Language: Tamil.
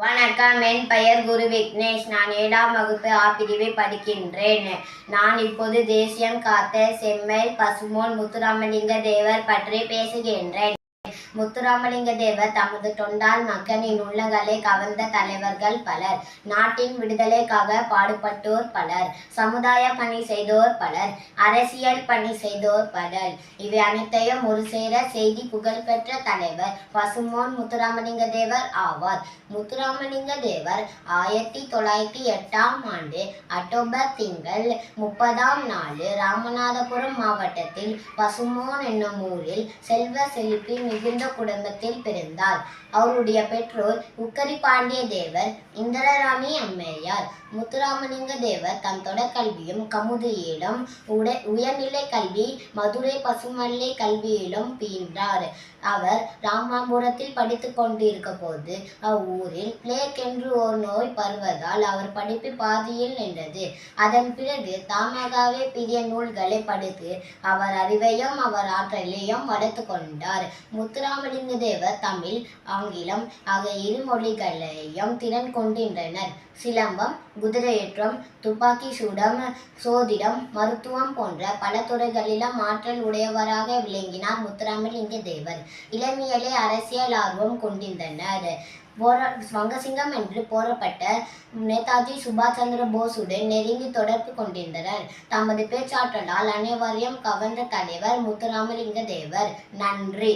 வணக்கம் என் பெயர் குரு விக்னேஷ். நான் ஏழாம் வகுப்பு ஆ பிரிவை படிக்கின்றேன். நான் இப்போது தேசியம் காத்த செம்மல் பசுமோன் முத்துராமலிங்க தேவர் பற்றி பேசுகின்றேன். முத்துராமலிங்க தேவர் தமது தொண்டால் மக்களின் உள்ளங்களை கவர்ந்த தலைவர்கள் பலர் நாட்டின் விடுதலைக்காக பாடுபட்டோர் பலர் சமுதாய பணி செய்தோர் பலர் அரசியல் பணி செய்தோர் பலர். இவை அனைத்தையும் ஒரு சேர செய்தி புகழ்பெற்ற தலைவர் பசுமோன் முத்துராமலிங்க தேவர் ஆவார். முத்துராமலிங்க தேவர் ஆயிரத்தி தொள்ளாயிரத்தி எட்டாம் ஆண்டு அக்டோபர் திங்கள் முப்பதாம் நாள் ராமநாதபுரம் மாவட்டத்தில் பசுமோன் என்னும் ஊரில் செல்வ செழிப்பில் மிகுந்த குடும்பத்தில் பிறந்தார். அவருடைய பெற்றோர் உக்கரி பாண்டிய தேவர் இந்திரராணி அம்மையார் முத்துராமலிங்க தேவர் தம் தொடர்கல்வியும் கமுதியிலும் உட உயர்நிலை கல்வி மதுரை பசுமல்லை கல்வியிலும் பயின்றார் அவர் ராமாபுரத்தில் படித்து கொண்டிருக்க போது அவ்வூரில் பிளேக் என்று ஒரு நோய் பருவதால் அவர் படிப்பு பாதியில் நின்றது. அதன் பிறகு தாமாகவே பெரிய நூல்களை படித்து அவர் அறிவையும் அவர் ஆற்றலையும் வளர்த்து கொண்டார். முத்துராமலிங்க தேவர் தமிழ் ஆங்கிலம் ஆகிய இரு மொழிகளையும் திறன் கொண்டிருந்தனர் சிலம்பம் குதிரையேற்றம் துப்பாக்கி சூடம் சோதிடம் மருத்துவம் போன்ற பல துறைகளிலும் ஆற்றல் உடையவராக விளங்கினார் முத்துராமலிங்க தேவர். இளமியலே அரசியல் ஆர்வம் கொண்டிருந்தனர். போரா வங்கசிங்கம் என்று போறப்பட்ட நேதாஜி சுபாஷ் சந்திர போஸுடன் நெருங்கி தொடர்பு கொண்டிருந்தனர். தமது பேச்சாற்றலால் அனைவரையும் கவர்ந்த தலைவர் முத்துராமலிங்க தேவர். நன்றி!